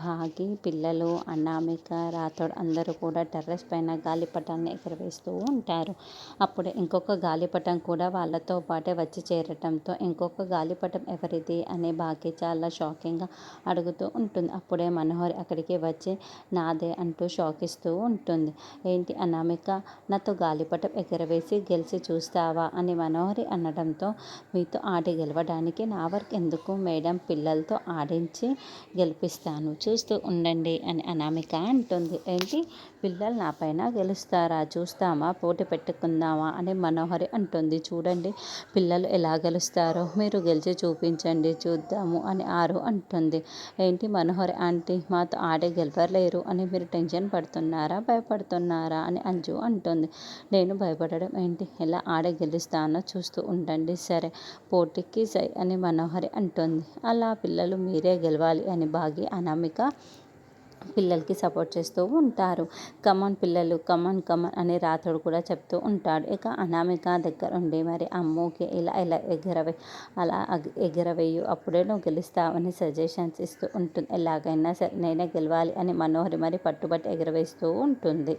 భాగి పిల్లలు అనామిక రాథోడ్ అందరూ కూడా టెర్రస్ పైన గాలిపటాన్ని ఎగరవేస్తూ ఉంటారు. అప్పుడే ఇంకొక గాలిపటం కూడా వాళ్ళతో పాటే వచ్చి చేరటంతో ఇంకొక గాలిపటం ఎవరిది అనే భాగ్య చాలా షాకింగ్గా అడుగుతూ ఉంటుంది. అప్పుడే మనోహర్ అక్కడికి వచ్చి నాదే అంటూ షాక్ ఇస్తూ ఉంటుంది. ఏంటి అనామిక నాతో గాలిపటం ఎగరవేసి గెలిచి చూస్తావా అని మనోహరి అనడంతో మీతో ఆడి గెలవడానికి నా వర్క్ ఎందుకు? మేడం పిల్లలతో ఆడించి గెలిపిస్తాను. చూస్తూ ఉండండి అని అనామిక అంటుంది. ఏంటి? పిల్లలు నా పైన గెలుస్తారా? చూస్తామా? పోటీ పెట్టుకుందామా? అని మనోహరి అంటుంది. చూడండి పిల్లలు ఎలా గెలుస్తారో. మీరు గెలిచి చూపించండి. చూద్దాము అని ఆరు అంటుంది. ఏంటి మనోహరి ఆంటీ? మాతో ఆడే గెలవలేరు అని మీరు టెన్షన్ పడుతున్నారా? భయపడుతున్నారా? అని అంజు అంటుంది. నేను భయపడడం ఏంటి? ఎలా ఆడే గెలుస్తానో చూస్తూ ఉండండి. సరే పోటీకి సై అని మనోహరి అంటుంది. అలా పిల్లలు మీరే గెలవాలి అని బాగి అనామిక పిల్లలకి సపోర్ట్ చేస్తూ ఉంటారు. కమన్ పిల్లలు కమన్ కమన్ అని రాథోడు కూడా చెప్తూ ఉంటాడు. ఇక అనామిక దగ్గర ఉండి మరి అమ్మోకి ఇలా ఇలా ఎగరవే అలా ఎగరవేయు అప్పుడే నువ్వు గెలుస్తావని సజెషన్స్ ఇస్తూ ఉంటుంది. ఎలాగైనా సరే నేనే గెలవాలి అని మనోహరి మరి పట్టుబట్టి ఎగరవేస్తూ ఉంటుంది.